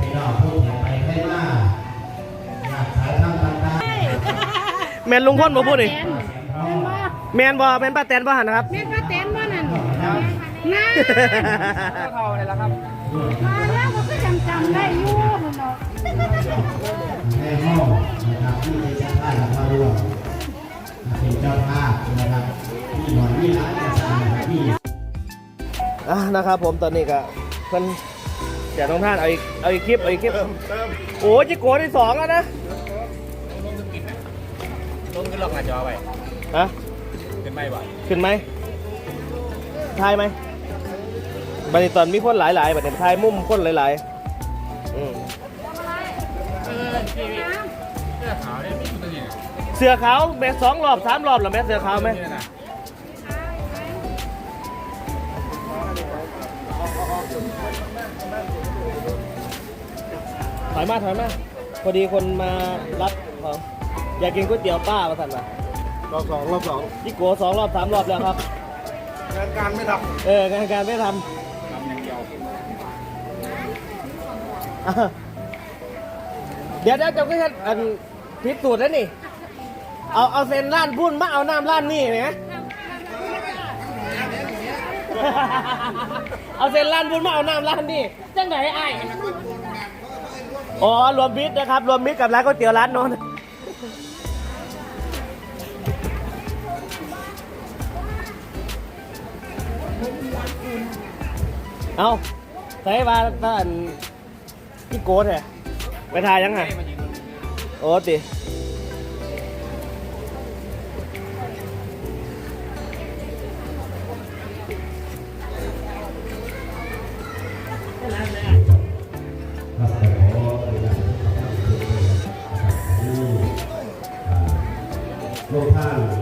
พี่น้องผู้เขียนไปให้มาอยากขายทำต่างแมนลุงพ่นบ่พูดนี่แม่นบ่แมนบ่แมนป้าแตนบ่หันนะครับ แม่นป้าแตนบ่นั่นนะเท่าเลยละครับ มาแล้วมันก็จำจำได้อยู่มันเนาะๆในห้องนะครับที่มีชาติมาร่วมเป็นเจ้าภาพนะครับที่หน่อยที่ร้านกระชายที่ อะนะครับผมตอนนี้ก็เพิ่น เดี๋ยวต้องท่านเอาอีกเอาอีกคลิปเอาอีกคลิปโอ้จิโกที่สองแล้วนะลงขึ้นล็อกหน้าจอไว้ฮะขึ้นไม่บ่อยขึ้นไหมทายไหมบัดนี้ตอนมีคนหลายๆบัดนี้ทายมุมคนหลายๆอืมเออทีวีเสื้อขาวเนี่ยมีตัวนี้เสือขาวแม่สองรอบสามรอบเหรอแม่เสือขาวไหม ถอยมาถอยมาพอดีคนมารับของอยากกินก๋วยเตี๋ยวป้ามาสั่นมารอบสองรอบสองจิโกสองรอบสามรอบแล้วครับ งานการไม่ทเอองานการไม่ททำอย่างเดียวำอะเดี๋ยวเดี๋ยวจะก็จะอันพิสูจน์แล้วนี่ เอาเอาเซนล้านพุ่นมาเอาน้ำล้านนี่ไหมเอาเซนล้านพุ่นมาเอาน้ำล้านนี่จังไหนไอ้าย อ๋อ รวมมิตรนะครับ รวมมิตรกับร้านก๋วยเตี๋ยวร้านนนเอาใส่มาต้นที่โก้เนี่ยไปทายยังไงโอ้ติ โ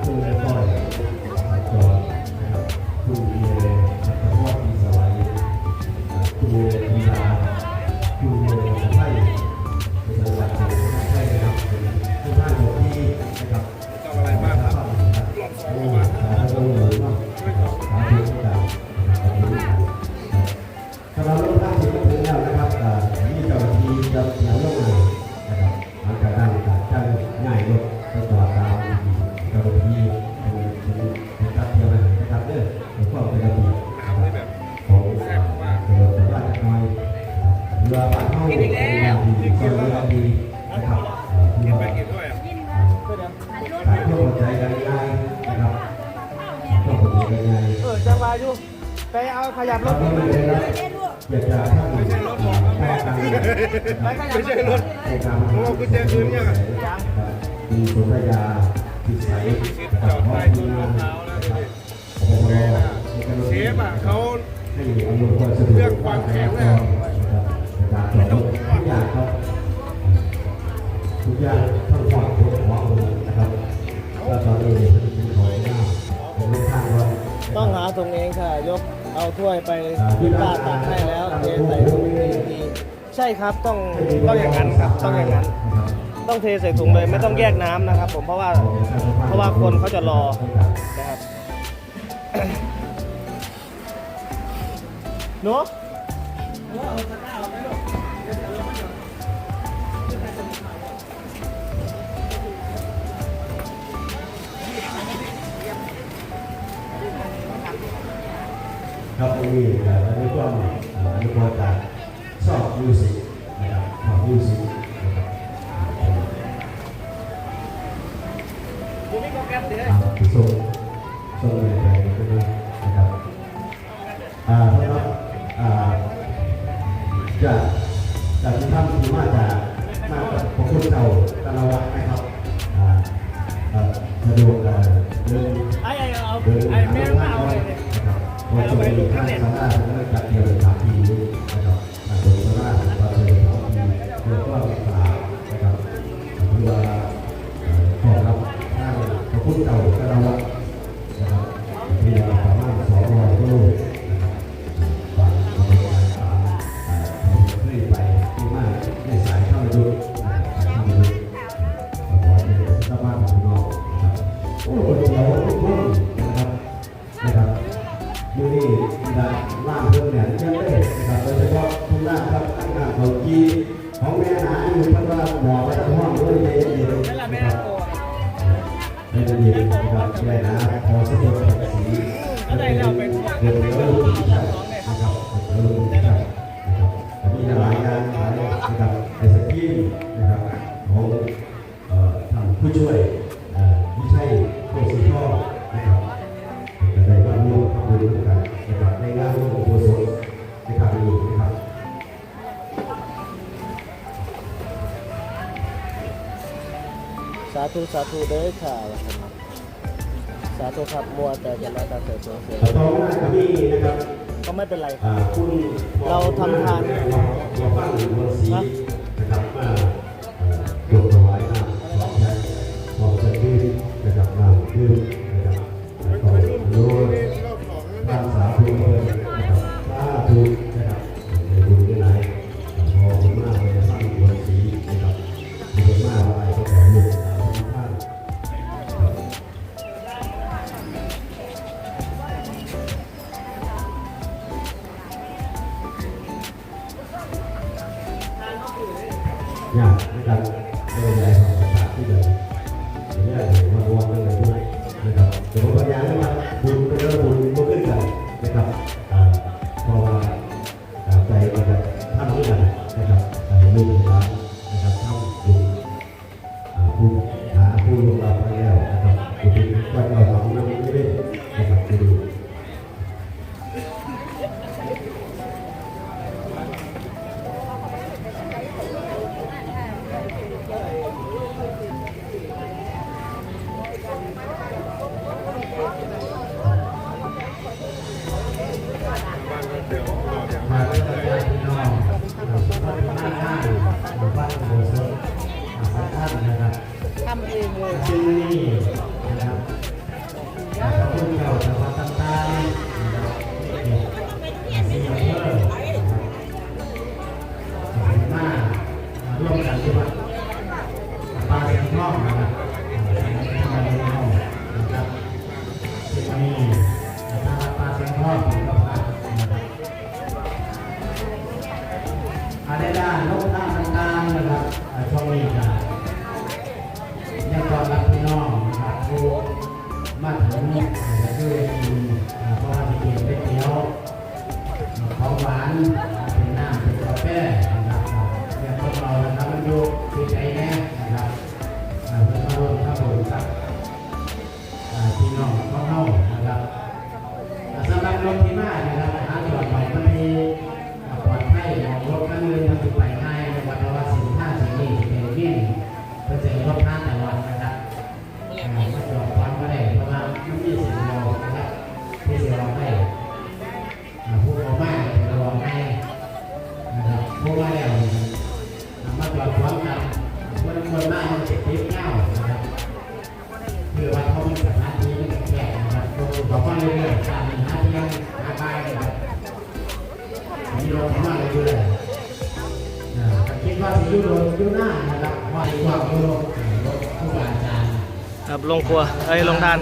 รือบ้านเฮาเรือดีก็เรือดีนะครับเอ่อที่ว่ากินด้วยอะขายทั่วใจกันง่ายนะครับทั่วใจกันง่ายเออจังหวะอยู่ไปเอาขยับรเราถก็ไม่ได้รับเกียรติจากท่าไม่ใช่รถหรอกแม่กันไม่ใช่รถผมเอากุญแจคืนยังอะมีสุรยาพิสัยนะครับพ่อที่งานนะครับโอ้โหเชฟอะเขาให้อำนวยความสะดวกเรื่องความแข็งเลย ทุกอย่างครับทุกอย่างทั้งความทุกข์ของนะครับแล้วตอนนี้เป็นของหน้าเป็นลูกข้างรถต้องหาถุงเองค่ะ ยกเอาถ้วยไปที่ป้าตักให้แล้วเทใส่ถุงเองทีใช่ครับต้องต้องอย่างนั้นครับต้องอย่างนั้น ต้องเทใส่ถุงเลยไม่ต้องแยกน้ำนะครับ ผมเพราะว่าเพราะว่าคนเขาจะรอนะครับเนาะ ครับตรงนี้เราได้ร่วมอนุโมทนาชอบมิวสิกนะครับชอบมิวสิกนะครับดูนี่โปรแกรมเดี๋ยวตามที่ส่งส่งในใจตรงนี้นะครับอ่าเพราะว่าอ่าจะจากท่านที่มาจากมาจากพระคุณเจ้าตะละวัดนะครับอ่าอ่าสะดวกอ่าเดินไอ้ไอ้เอาเดิน พอ้แม่มาเอาเลยนะครับเพราะจะมีท่านสาราระได้จัดเตรียมสามที่ และล่างเพิ่มเนี่ยยังได้นะครับโดยเฉพาะทุนหน้าครับหน้าเขาจีของแม่หนาอยู่พันว่าหมอไปทั้งห้องด้วยเย็นเย็นนะครับไม่ได้ยินนะครับแม่หนาขอสักตัวสีเดี๋ยวเดี๋ยวเดี๋ยวนะครับนะครับนะครับมีหลายงานหลายนะครับไอศกีนะครับ ธุสาธุเด้อค่ะสาธุครับมัวแต่จะมาตาเสือเสือเสือขอบคุณครับพี่ะครับก็ไม่เป็นไรครับเราทำทานนะสาธุนะครับสาธุนะครับในบุญในไหน ยากนะครับในหลายภาษาที่เลย ทำเองเลย มาถึงด้วยคุณพ่อที่เกียรติเป็นเดียวของหวาน ยุโรปยหน้านะครับไหวความยุโผู้บาอาจารับลงครัวเอ้ยลงทาน